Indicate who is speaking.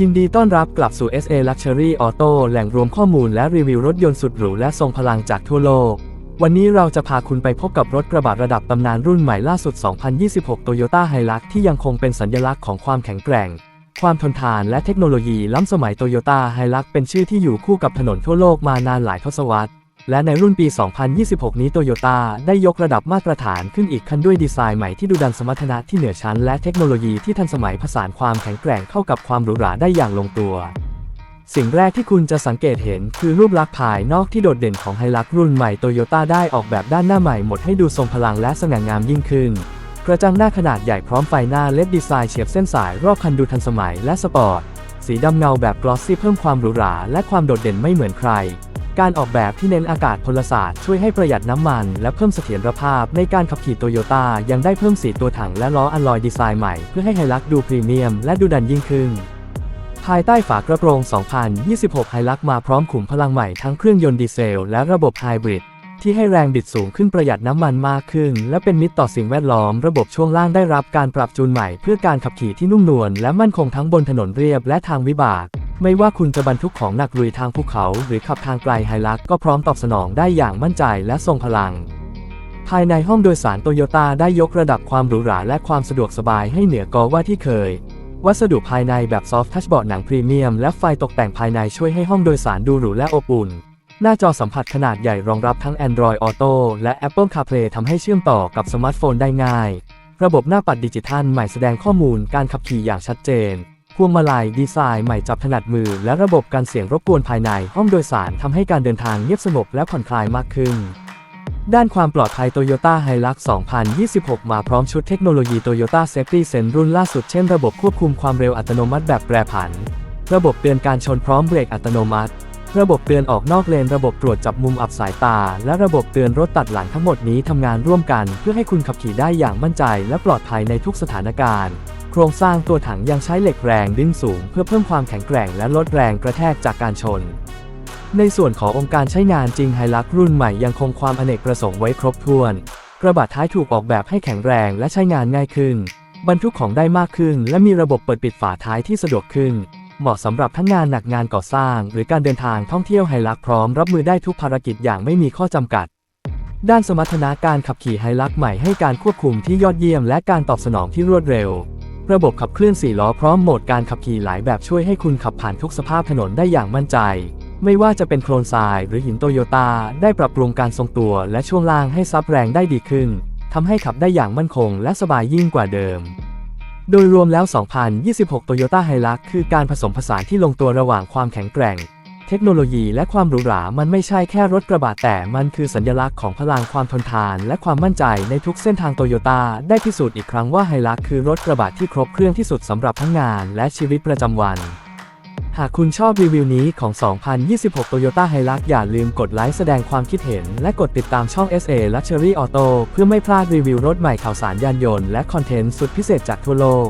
Speaker 1: ยินดีต้อนรับกลับสู่ SA Luxury Auto แหล่งรวมข้อมูลและรีวิวรถยนต์สุดหรูและทรงพลังจากทั่วโลก วันนี้เราจะพาคุณไปพบกับรถกระบะระดับตำนานรุ่นใหม่ล่าสุด 2026 Toyota Hilux ที่ยังคงเป็นสัญลักษณ์ของความแข็งแกร่ง ความทนทานและเทคโนโลยีล้ำสมัย Toyota Hilux เป็นชื่อที่อยู่คู่กับถนนทั่วโลกมานานหลายทศวรรษ และในรุ่นปี 2026 นี้โตโยต้าได้ยกระดับมาตรฐานขึ้นอีกขั้นด้วยดีไซน์ใหม่ที่ดูดันสมรรถนะที่เหนือชั้น และเทคโนโลยีที่ทันสมัยผสานความแข็งแกร่งเข้ากับความหรูหราได้อย่างลงตัว สิ่งแรกที่คุณจะสังเกตเห็นคือรูปลักษณ์ภายนอกที่โดดเด่นของไฮลักรุ่นใหม่โตโยต้าได้ออกแบบด้านหน้าใหม่หมดให้ดูทรงพลังและสง่างามยิ่งขึ้น กระจังหน้าขนาดใหญ่พร้อมไฟหน้าเล็ดดีไซน์เฉียบเส้นสายรอบคันดูทันสมัยและสปอร์ต สีดำเงาแบบกลอสซี่เพิ่มความหรูหราและความโดดเด่นไม่เหมือนใคร การออกแบบที่เน้นอากาศพลศาสตร์ช่วยให้ประหยัดน้ำมัน และเพิ่มเสถียรภาพในการขับขี่โตโยต้ายังได้เพิ่มสีตัวถังและล้ออัลลอยดีไซน์ใหม่เพื่อให้ไฮลักดูพรีเมียมและดูดันยิ่งขึ้น ภายใต้ฝากระโปรง 2026 ไฮลักมาพร้อมขุมพลังใหม่ทั้งเครื่องยนต์ดีเซล และระบบไฮบริด ที่ให้แรงบิดสูงขึ้นประหยัดน้ำมันมากขึ้น และเป็นมิตรต่อสิ่งแวดล้อม ระบบช่วงล่างได้รับการปรับจูนใหม่ เพื่อการขับขี่ที่นุ่มนวลและมั่นคงทั้งบนถนนเรียบและทางวิบาก ไม่ว่าคุณจะบรรทุกของหนักลุยทางภูเขา หรือขับทางไกลไฮลักก็พร้อมตอบสนองได้อย่างมั่นใจและทรงพลัง ภายในห้องโดยสารโตโยต้าได้ยกระดับความหรูหราและความสะดวกสบายให้เหนือกว่าที่เคยวัสดุภายในแบบซอฟท์ทัชเบาะหนังพรีเมียมและไฟตกแต่งภายในช่วยให้ห้องโดยสารดูหรูและอบอุ่น หน้าจอสัมผัสขนาดใหญ่รองรับทั้ง Android Auto และ Apple CarPlay ทำให้เชื่อมต่อกับสมาร์ทโฟนได้ง่าย ระบบหน้าปัดดิจิทัลใหม่แสดงข้อมูลการขับขี่อย่างชัดเจน พวงมาลัยดีไซน์ใหม่จับถนัดมือ และระบบการเสียงรบกวนภายในห้องโดยสารทำให้การเดินทางเงียบสงบและผ่อนคลายมากขึ้น ด้านความปลอดภัย Toyota Hilux 2026 มาพร้อมชุดเทคโนโลยี Toyota Safety Sense รุ่นล่าสุดเช่นระบบควบคุมความเร็วอัตโนมัติแบบแปรผัน ระบบเตือนการชนพร้อมเบรกอัตโนมัติ ระบบเตือนออกนอกเลน ระบบตรวจจับมุมอับสายตา และระบบเตือนรถตัดหลังทั้งหมดนี้ทำงานร่วมกัน เพื่อให้คุณขับขี่ได้อย่างมั่นใจและปลอดภัยในทุกสถานการณ์ โครงสร้างตัวถังยังใช้เหล็กแรงดึงสูง เพื่อเพิ่มความแข็งแกร่งและลดแรงกระแทกจากการชน ในส่วนขององค์การใช้งานจริงไฮลักรุ่นใหม่ยังคงความอเนกประสงค์ไว้ครบถ้วน กระบะท้ายถูกออกแบบให้แข็งแรงและใช้งานง่ายขึ้น บรรทุกของได้มากขึ้น และมีระบบเปิดปิดฝาท้ายที่สะดวกขึ้น เหมาะสำหรับทั้งงานหนักงานก่อสร้าง หรือการเดินทางท่องเที่ยวไฮลักพร้อมรับมือได้ทุกภารกิจอย่างไม่มีข้อจำกัด ด้านสมรรถนะการขับขี่ไฮลักใหม่ให้การควบคุมที่ยอดเยี่ยมและการตอบสนองที่รวดเร็ว ระบบขับเคลื่อน4ล้อพร้อมโหมดการขับขี่หลายแบบช่วยให้คุณขับผ่านทุกสภาพถนนได้อย่างมั่นใจ ไม่ว่าจะเป็นโคลนทราย หรือหินโตโยต้าได้ปรับปรุงการทรงตัวและช่วงล่างให้ซับแรงได้ดีขึ้นทำให้ขับได้อย่างมั่นคงและสบายยิ่งกว่าเดิม โดยรวมแล้ว 2026 Toyota Hilux คือการผสมผสานที่ลงตัวระหว่างความแข็งแกร่ง เทคโนโลยีและความหรูหรา มันไม่ใช่แค่รถกระบะแต่มันคือสัญลักษณ์ของพลังความทนทาน และความมั่นใจในทุกเส้นทางโตโยต้าได้พิสูจน์อีกครั้งว่า Hilux คือรถกระบะที่ครบเครื่องที่สุดสำหรับทั้งงานและชีวิตประจำวัน หากคุณชอบรีวิวนี้ของ 2026 Toyota Hilux อย่าลืมกดไลค์แสดงความคิดเห็น และกดติดตามช่อง SA Luxury Auto เพื่อไม่พลาดรีวิวรถใหม่ข่าวสารยานยนต์และคอนเทนต์สุดพิเศษจากทั่วโลก